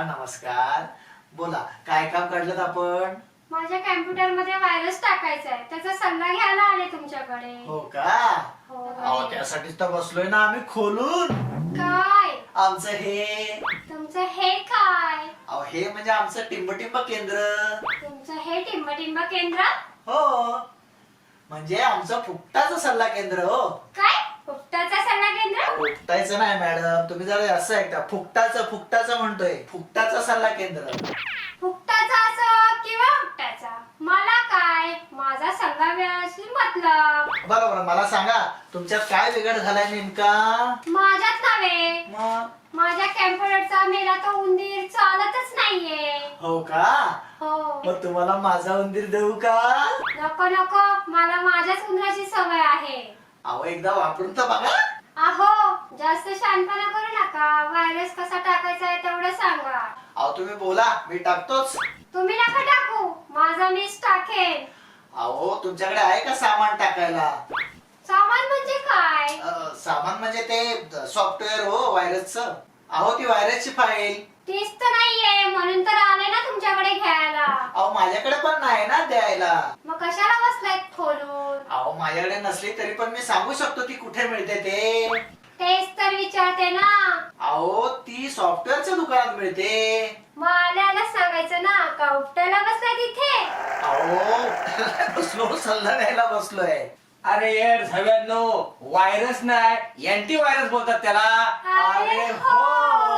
नमस्कार नमस्कार. बोला काय काम काढलं आपण? माझ्या कॅम्प्युटरमध्ये व्हायरस टाकायचा आहे त्याचा सल्ला घ्यायला आले तुमच्याकडे. हो का? हो. अहो त्यासाठीच तर बसलोय ना आम्ही खोलून. काय? आमचं हे. तुमचं हे काय? अहो हे म्हणजे आमचं टिंबटिंब केंद्र. तुमचं हे टिंब केंद्र? हो. म्हणजे आमचं फुकटाचं सल्ला केंद्र हो. काय? फुकटाचा सल्ला केंद्र? फुकटायचं नाही मॅडम. तुम्ही जरा असं ऐकता फुकटाचं फुकटाचं म्हणतोय. फुकटाचं सल्ला केंद्र. फुकटाचा असो किंवा फुकटाचा मला काय? माझा सल्ला वेळाशी मतलब. बरोबर. मला सांगा तुमच्यात काय बिघड झालाय नेमका? माझ्यात नव्हे. मग? माझ्या कॅम्प्युटरचा मेला तो उंदीर चालतच नाहीये. हो का? हो. मग तुम्हाला माझा उंदीर देऊ का? नको नको. मला माझ्याच उंदराची सवय आहे. अहो एकदा वापरून तर बघा. अहो जास्त शानपणा करू नका. व्हायरस कसा टाकायचा आहे तेवढं सांगा. अहो तुम्ही बोला मी टाकतोच. तुम्ही नका टाकू. माझा मीच टाकेन. अहो तुमच्याकडे आहे का सामान टाकायला? सामान म्हणजे काय? अं, सामान म्हणजे ते सॉफ्टवेअर हो व्हायरसचं अहो ती व्हायरसची फाईल तीच तर नाहीये. म्हणून तर आले ना तुमच्याकडे घ्यायला. अहो माझ्याकडे पण नाही ना द्यायला. मग कशाला बसलायत खोलून? अहो माझ्याकडे नसली तरी पण मी सांगू शकतो ती कुठे मिळते ते. विचारते ना. अहो ती सॉफ्टवेअरच्या दुकानात मिळते. मग आल्याला सांगायचं ना का उपटायला बसलाय तिथे? अहो बसलो सल्ला द्यायला बसलोय. अरे येड झव्यानो व्हायरस नाही अँटी व्हायरस बोलतात त्याला. अरे हो.